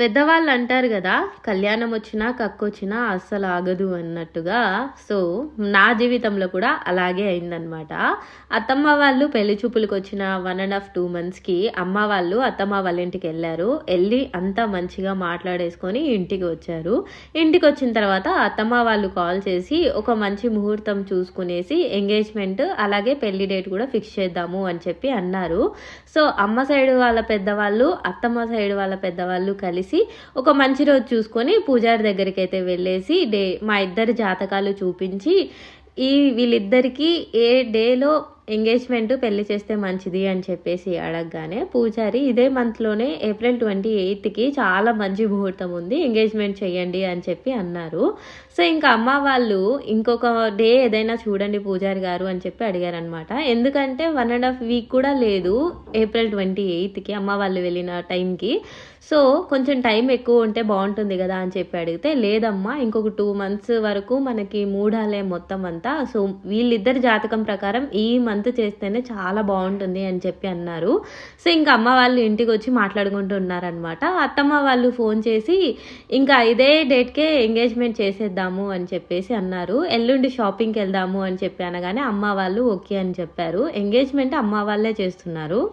పెద్దవాళ్ళు అంటారు కదా కళ్యాణం వచ్చినా కక్కొచ్చినా అస్సలు ఆగదు అన్నట్టుగా. సో నా జీవితంలో కూడా అలాగే అయిందనమాట అత్తమ్మ వాళ్ళు పెళ్ళి చూపులకు వచ్చిన వన్ అండ్ హాఫ్ టూ మంత్స్కి అమ్మ వాళ్ళు అత్తమ్మ వాళ్ళ ఇంటికి వెళ్ళారు. వెళ్ళి అంతా మంచిగా మాట్లాడేసుకొని ఇంటికి వచ్చారు. ఇంటికి వచ్చిన తర్వాత అత్తమ్మ వాళ్ళు కాల్ చేసి ఒక మంచి ముహూర్తం చూసుకునేసి ఎంగేజ్మెంట్ అలాగే పెళ్ళి డేట్ కూడా ఫిక్స్ చేద్దాము అని చెప్పి అన్నారు. సో అమ్మ సైడ్ వాళ్ళ పెద్దవాళ్ళు అత్తమ్మ సైడ్ వాళ్ళ పెద్దవాళ్ళు కలిసి ఒక మంచి రోజు చూసుకొని పూజారి దగ్గరికి అయితే వెళ్ళేసి డే మా ఇద్దరి జాతకాలు చూపించి ఈ వీళ్ళిద్దరికీ ఏ డేలో ఎంగేజ్మెంట్ పెళ్ళి చేస్తే మంచిది అని చెప్పేసి అడగగానే పూజారి ఇదే మంత్లోనే ఏప్రిల్ ట్వంటీ ఎయిత్కి చాలా మంచి ముహూర్తం ఉంది ఎంగేజ్మెంట్ చేయండి అని చెప్పి అన్నారు. సో ఇంకా అమ్మ వాళ్ళు ఇంకొక డే ఏదైనా చూడండి పూజారి గారు అని చెప్పి అడిగారనమాట ఎందుకంటే వన్ అండ్ హాఫ్ వీక్ కూడా లేదు ఏప్రిల్ ట్వంటీ ఎయిత్కి అమ్మ వాళ్ళు వెళ్ళిన టైంకి. సో కొంచెం టైం ఎక్కువ ఉంటే బాగుంటుంది కదా అని చెప్పి అడిగితే లేదమ్మా ఇంకొక టూ మంత్స్ వరకు మనకి మూడాలే మొత్తం అంతా. సో వీళ్ళిద్దరి జాతకం ప్రకారం ఈ మంత్ చేస్తేనే చాలా బాగుంటుంది అని చెప్పి అన్నారు. సో ఇంకా అమ్మ వాళ్ళు ఇంటికి వచ్చి మాట్లాడుకుంటూ ఉన్నారనమాట అత్తమ్మ వాళ్ళు ఫోన్ చేసి ఇంకా ఇదే డేట్కే ఎంగేజ్మెంట్ చేసేద్దాము అని చెప్పేసి అన్నారు. ఎల్లుండి షాపింగ్కి వెళ్దాము అని చెప్పి అనగానే అమ్మ వాళ్ళు ఓకే అని చెప్పారు. ఎంగేజ్మెంట్ అమ్మ వాళ్ళే చేస్తున్నారు.